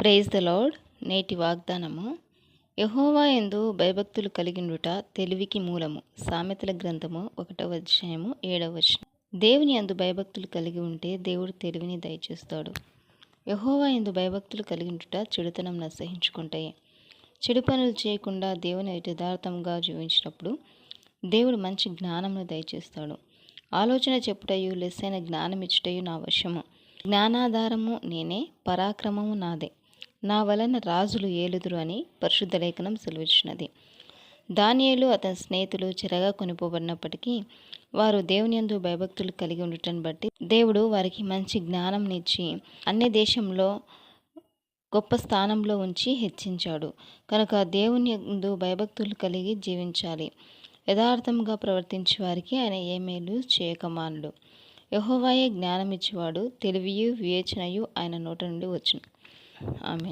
Praise the lord నేటి వాగ్దానము. యహోవా ఎందు భయభక్తులు కలిగిండుట తెలివికి మూలము. సామెతల గ్రంథము ఒకటవ అధ్యాయము ఏడవ వచనం. దేవుని అందు భయభక్తులు కలిగి ఉంటే దేవుడు తెలివిని దయచేస్తాడు. యహోవా ఎందు భయభక్తులు కలిగిండుట చెడుతనం నసహించుకుంటాయి చెడు పనులు చేయకుండా దేవుని యథార్థంగా జీవించినప్పుడు దేవుడు మంచి జ్ఞానమును దయచేస్తాడు. ఆలోచన చెప్పుటయు లెస్సైన జ్ఞానం ఇచ్చుటయు నా వశము. జ్ఞానాధారము నేనే పరాక్రమము నాదే. నా వలన రాజులు ఏలుదురు అని పరిశుద్ధ లేఖనం సెలవిచ్చినది. దానియలు అతని స్నేహితులు చిరగా కొనిపోబడినప్పటికీ వారు దేవుని యందు భయభక్తులు కలిగి ఉండటం బట్టి దేవుడు వారికి మంచి జ్ఞానంనిచ్చి అన్ని దేశంలో గొప్ప స్థానంలో ఉంచి హెచ్చించాడు. కనుక దేవుని యందు భయభక్తులు కలిగి జీవించాలి. యథార్థంగా ప్రవర్తించే వారికి ఆయన ఏ మేలు చేయకమానుడు. యహోవాయే జ్ఞానం ఇచ్చేవాడు తెలివియు వివేచనయు ఆయన నోట నుండి వచ్చును. ఆమె